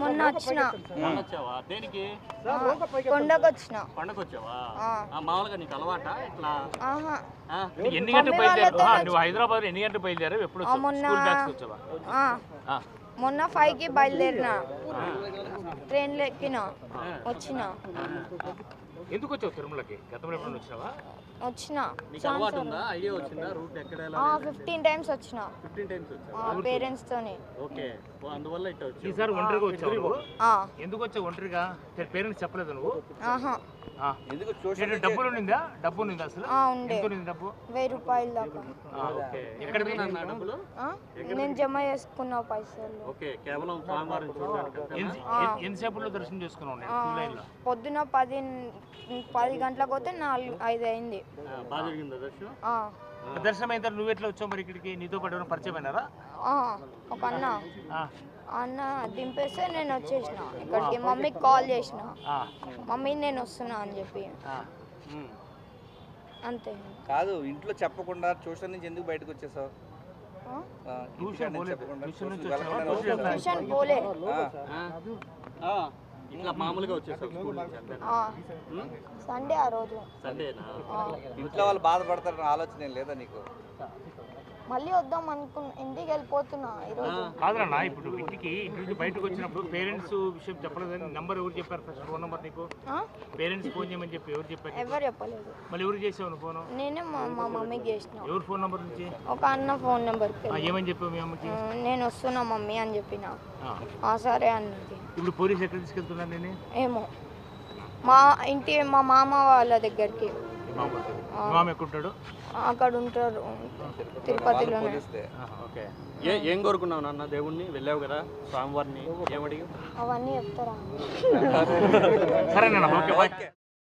మొన్న వచ్చిన మొన్న వచ్చావా దేనికి? కొండకు వచ్చిన పండగ వచ్చావా మామూలుగా నీకు అలవాట? ఇట్లా? ఆహా. ఆ? ఎన్ని గంటలు బయలుదేరు నువ్వు హైదరాబాద్ ఎన్ని గంటలు బయలుదేరావు? ఎప్పుడు మొన్న వచ్చావా మొన్న ఫైవ్కి బయలుదేరిన. ట్రైన్లో ఎక్కిన వచ్చిన. ఎందుకు వచ్చావు తిరుమలకి? గతంలో ఎప్పుడు వచ్చినావా? వచ్చిన. నీకు అలవాటు ఉందా ఐడియా వచ్చిందా? రూట్ ఎక్కడ ఎలా ఫిఫ్టీన్ టైమ్స్ వచ్చిన. ఫిఫ్టీన్ టైమ్స్ వచ్చా పేరెంట్స్ తోని ఓకే. అందువల్ల ఇట్లా వచ్చావు. ఈసారి ఒంటరిగా వచ్చావు ఆ, ఎందుకు వచ్చావు ఒంటరిగా? పేరెంట్స్ చెప్పలేదు నువ్వు? ఆహా. డబ్బులు ఉండిందా? డబ్బు ఉండిందా అసలు? ఆ, ఉండే. ఎంత ఉండింది డబ్బు? వెయ్యి రూపాయలు దాకా. ఆ, ఓకే. ఎక్కడ పోయినా డబ్బులు? ఆ? నేను జమ చేసుకున్న పైసలు. ఓకే కేవలం స్వామివారిని చూడడానికి అంతేనా? ఎన్ని- ఎన్ని- ఎంతసేపులో దర్శనం చేసుకున్నావు నేను ఆ, క్యూ లైన్లో? పొద్దున పది పది గంటలకు పోతే నాలుగు ఐదు అయింది. ఆ, బాగా జరిగిందా దర్శనం? ఆ, దర్శనం అయిన తర్వాత నువ్వు ఎట్లా వచ్చావు మరి ఇక్కడికి? నీతో పాటు పరిచయం అయినారా? ఆ, ఒక అన్న. ఆ, అన్న దింపేస్తే నేను వచ్చేసిన ఇక్కడికి. మమ్మీకి కాల్ చేసిన. ఆ, మమ్మీ నేను వస్తున్నా అని చెప్పి. అంతే. కాదు ఇంట్లో చెప్పకుండా ట్యూషన్ నుంచి ఎందుకు బయటకు వచ్చేసావు? ట్యూషన్ పోలే. ఆ, ఆ, ఆ, ఇట్లా మామూలుగా వచ్చేసావు సండే ఆ రోజు. సండేనా? ఇంట్లో వాళ్ళు బాధపడతారన్న ఆలోచన ఏం లేదా నీకు? మళ్ళీ వద్దాం అనుకున్నా ఇంటికి వెళ్ళిపోతున్నా ఈరోజు? కాదురా ఇప్పుడు ఇంటికి ఇంటి నుంచి బయటకు వచ్చినప్పుడు పేరెంట్స్ విషయం చెప్పలేదని నంబర్ ఎవరు చెప్పారు ఫస్ట్ ఫోన్ నెంబర్ నీకు? పేరెంట్స్ ఫోన్ చేయమని చెప్పి ఎవరు చెప్పారు ఎవరు చెప్పలేదు. మళ్ళీ ఎవరు చేసావు ఫోన్? నేనే మా మా మమ్మీకి చేసిన. ఎవరు ఫోన్ నెంబర్ నుంచి? ఒక అన్న ఫోన్ నెంబర్కి ఆ, ఏమని చెప్పావు మీ అమ్మకి? నేను వస్తున్నా మమ్మీ అని చెప్పిన. సరే అన్నది. ఇప్పుడు పోలీస్ ఎక్కడ తీసుకెళ్తున్నా నేను ఏమో. మా ఇంటి మా మామ వాళ్ళ దగ్గరికి. మామ ఎక్కడుంటాడు? అక్కడ ఉంటారు తిరుపతిలోనే. పోలిస్తే ఓకే. ఏ ఏం కోరుకున్నావు నాన్న? దేవుణ్ణి వెళ్ళావు కదా స్వామివారిని ఏమడిగి అవన్నీ చెప్తారా? సరేనా ఓకే.